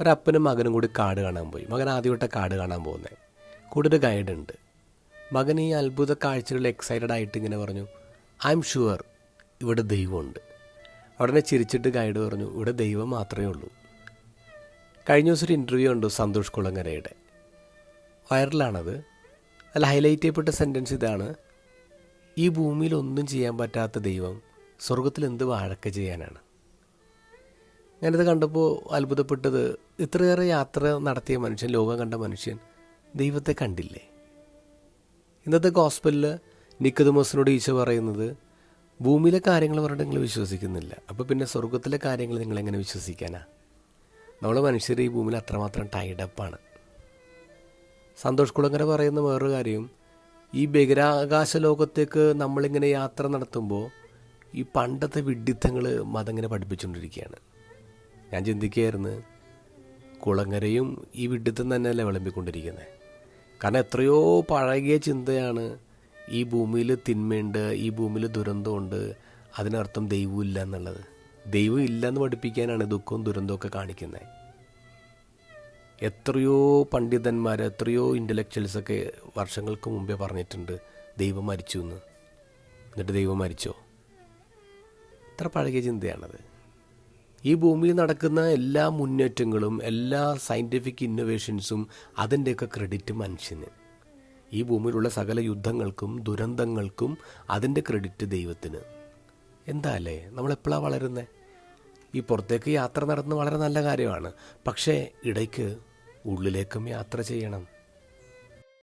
ഒരപ്പനും മകനും കൂടി കാട് കാണാൻ പോയി. മകൻ ആദ്യമായിട്ട് കാട് കാണാൻ പോകുന്നത് കൂടെ ഒരു ഗൈഡ് ഉണ്ട്. മകൻ ഈ അത്ഭുത കാഴ്ചകളിൽ എക്സൈറ്റഡ് ആയിട്ട് ഇങ്ങനെ പറഞ്ഞു ഐ എം ഷുവർ ഇവിടെ ദൈവമുണ്ട്. ഉടനെ ചിരിച്ചിട്ട് ഗൈഡ് പറഞ്ഞു ഇവിടെ ദൈവം മാത്രമേ ഉള്ളൂ. കഴിഞ്ഞ ദിവസം ഒരു ഇന്റർവ്യൂ ഉണ്ട് സന്തോഷ് കുളങ്ങരയുടെ. വൈറലാണത്. അതിൽ ഹൈലൈറ്റ് ചെയ്യപ്പെട്ട സെന്റൻസ് ഇതാണ് ഈ ഭൂമിയിൽ ഒന്നും ചെയ്യാൻ പറ്റാത്ത ദൈവം സ്വർഗത്തിൽ എന്ത് വാഴക്ക ചെയ്യാനാണ്? ഞാനിത് കണ്ടപ്പോൾ അത്ഭുതപ്പെട്ടത് ഇത്രയേറെ യാത്ര നടത്തിയ മനുഷ്യൻ ലോകം കണ്ട മനുഷ്യൻ ദൈവത്തെ കണ്ടില്ലേ? ഇന്നത്തെ ഗോസ്പലിൽ നിക്കതുമോസിനോട് ഈശോ പറയുന്നത് ഭൂമിയിലെ കാര്യങ്ങൾ പറഞ്ഞിട്ട് നിങ്ങൾ വിശ്വസിക്കുന്നില്ല. അപ്പോൾ പിന്നെ സ്വർഗത്തിലെ കാര്യങ്ങൾ നിങ്ങൾ എങ്ങനെ വിശ്വസിക്കാനാ? നമ്മൾ മനുഷ്യർ ഈ ഭൂമിയിൽ അത്രമാത്രം ടൈഡപ്പാണ് സന്തോഷ് കുളങ്ങര പറയുന്ന വേറൊരു കാര്യം ഈ ബഹിരാകാശ ലോകത്തേക്ക് നമ്മളിങ്ങനെ യാത്ര നടത്തുമ്പോൾ ഈ പണ്ടത്തെ വിഡിത്തങ്ങൾ മതം ഇങ്ങനെ പഠിപ്പിച്ചുകൊണ്ടിരിക്കുകയാണ്. ഞാൻ ചിന്തിക്കുകയായിരുന്നു കുളങ്ങരയും ഈ വിഡ്ഢിത്തം തന്നെയല്ലേ വിളമ്പിക്കൊണ്ടിരിക്കുന്നത്. കാരണം എത്രയോ പഴകിയ ചിന്തയാണ് ഈ ഭൂമിയിൽ തിന്മയുണ്ട് ഈ ഭൂമിയിൽ ദുരന്തമുണ്ട് അതിനർത്ഥം ദൈവം ഇല്ല എന്നുള്ളത്. ദൈവം ഇല്ല എന്ന് പഠിപ്പിക്കാനാണ് ദുഃഖവും ദുരന്തമൊക്കെ കാണിക്കുന്നത്. എത്രയോ പണ്ഡിതന്മാർ എത്രയോ ഇന്റലക്ച്വൽസൊക്കെ വർഷങ്ങൾക്ക് മുമ്പേ പറഞ്ഞിട്ടുണ്ട് ദൈവം മരിച്ചു എന്ന്. എന്നിട്ട് ദൈവം മരിച്ചോ? എത്ര പഴകിയ ചിന്തയാണത്. ഈ ഭൂമിയിൽ നടക്കുന്ന എല്ലാ മുന്നേറ്റങ്ങളും എല്ലാ സയന്റിഫിക് ഇന്നൊവേഷൻസും അതിന്റെയൊക്കെ ക്രെഡിറ്റ് മനുഷ്യന്. ഈ ഭൂമിയിലുള്ള സകല യുദ്ധങ്ങൾക്കും ദുരന്തങ്ങൾക്കും അതിന്റെ ക്രെഡിറ്റ് ദൈവത്തിന്. എന്താ അല്ലേ? നമ്മളെപ്പോഴാണ് വളരുന്നത് ഈ പുറത്തേക്ക് യാത്ര നടത്തുന്നത് വളരെ നല്ല കാര്യമാണ്. പക്ഷേ ഇടയ്ക്ക് ഉള്ളിലേക്കും യാത്ര ചെയ്യണം.